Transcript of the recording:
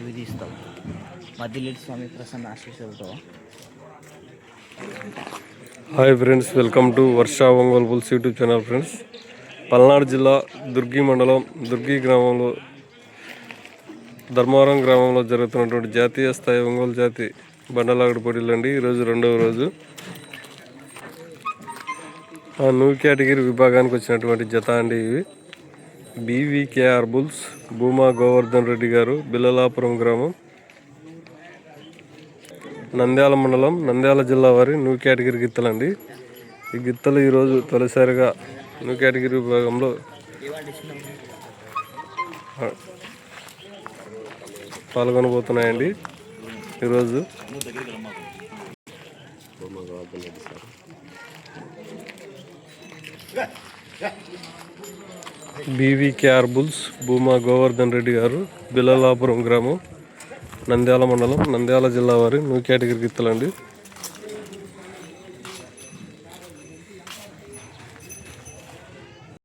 ఇవి తీస్తాం. మధ్యలేటి స్వామి ప్రసన్న ఆశీస్సులతో. Hi friends welcome to Varsha Ongole bulls YouTube channel friends Palnadu జిల్లా దుర్గి మండలం దుర్గి గ్రామంలో ధర్మవరం గ్రామంలో జరుగుతున్నటువంటి జాతీయ స్థాయి ఒంగోలు జాతి బండలాగడి పోటీలు అండి ఈరోజు రెండవ రోజు. ఆ న్యూ కేటగిరీ విభాగానికి వచ్చినటువంటి జత అండి ఇవి. బీవీకేఆర్ బుల్స్ భూమా గోవర్ధన్ రెడ్డి గారు బిల్లలాపురం గ్రామం నంద్యాల మండలం నంద్యాల జిల్లా వారి న్యూ కేటగిరీ గిత్తలండి ఈ గిత్తలు ఈరోజు తొలిసారిగా న్యూ కేటగిరీ విభాగంలో పాల్గొనబోతున్నాయండి. ఈరోజు బీవీకేఆర్ బుల్స్ భూమా గోవర్ధన్ రెడ్డి గారు బిల్లలాపురం గ్రామం నంద్యాల మండలం నంద్యాల జిల్లా వారి న్యూ కేటగిరీ గిత్తలండి